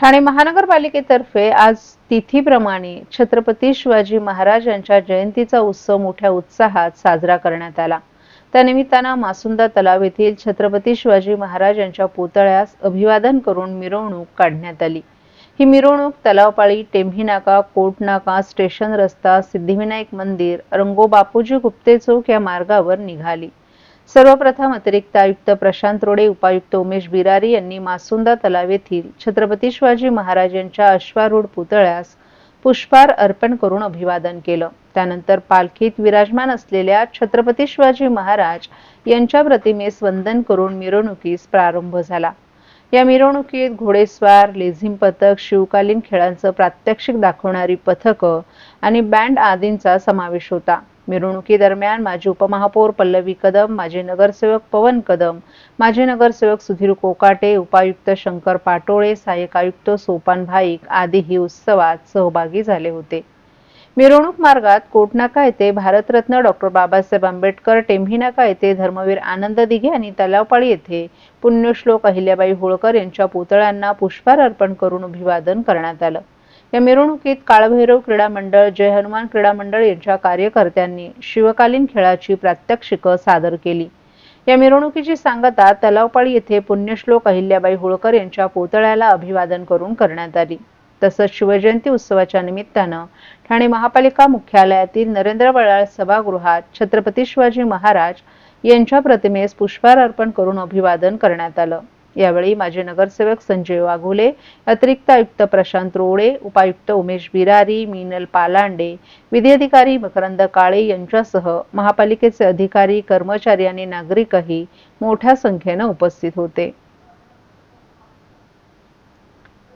ठाणे महानगरपालिकेतर्फे आज तिथीप्रमाणे छत्रपती शिवाजी महाराज यांच्या जयंतीचा उत्सव मोठ्या उत्साहात साजरा करण्यात आला. त्यानिमित्तानं मासुंदा तलाव येथील छत्रपती शिवाजी महाराज यांच्या पुतळ्यास अभिवादन करून मिरवणूक काढण्यात आली. ही मिरवणूक तलावपाळी टेम्ही नाका कोट नाका स्टेशन रस्ता सिद्धिविनायक मंदिर रंगो बापूजी गुप्ते चौक या मार्गावर निघाली. सर्वप्रथम अतिरिक्त आयुक्त प्रशांत रोडे उपायुक्त उमेश बिरारी यांनी मासुंदा तलाव येथील छत्रपती शिवाजी महाराज यांच्या अश्वारूढ पुतळ्यास पुष्पार अर्पण करून अभिवादन केलं. त्यानंतर पालखीत विराजमान असलेल्या छत्रपती शिवाजी महाराज यांच्या प्रतिमेस वंदन करून मिरवणुकीस प्रारंभ झाला. या मिरवणुकीत घोडेस्वार लेझिम पथक शिवकालीन खेळांचं प्रात्यक्षिक दाखवणारी पथकं आणि बँड आदींचा समावेश होता. मिरवणुकीदरम्यान माजी उपमहापौर पल्लवी कदम माजी नगरसेवक पवन कदम माजी नगरसेवक सुधीर कोकाटे उपायुक्त शंकर पाटोळे सहाय्यक आयुक्त सोपान भाईक आदीही उत्सवात सहभागी झाले होते. मिरवणूक मार्गात कोटनाका येथे भारतरत्न डॉक्टर बाबासाहेब आंबेडकर टेंभीनाका येथे धर्मवीर आनंद दिघे आणि तलावपाळी येथे पुण्यश्लोक अहिल्याबाई होळकर यांच्या पुतळ्यांना पुष्पहार अर्पण करून अभिवादन करण्यात आलं. या मिरवणुकीत काळभैरव क्रीडा मंडळ जय हनुमान क्रीडा मंडळ यांच्या कार्यकर्त्यांनी शिवकालीन खेळाची प्रात्यक्षिकं सादर केली. या मिरवणुकीची सांगता तलावपाळी येथे पुण्यश्लोक अहिल्याबाई होळकर यांच्या पुतळ्याला अभिवादन करून करण्यात आली. तसंच शिवजयंती उत्सवाच्या निमित्तानं ठाणे महापालिका मुख्यालयातील नरेंद्र बळाळ सभागृहात छत्रपती शिवाजी महाराज यांच्या प्रतिमेस पुष्पहार अर्पण करून अभिवादन करण्यात आलं. यावेळी माजी नगरसेवक संजय वाघोले अतिरिक्त आयुक्त प्रशांत रोडे उपायुक्त उमेश बिरारी मीनल पालांडे विधी अधिकारी मकरंद काळे यांच्यासह महापालिकेचे अधिकारी कर्मचारी आणि नागरिकही मोठ्या संख्येनं उपस्थित होते.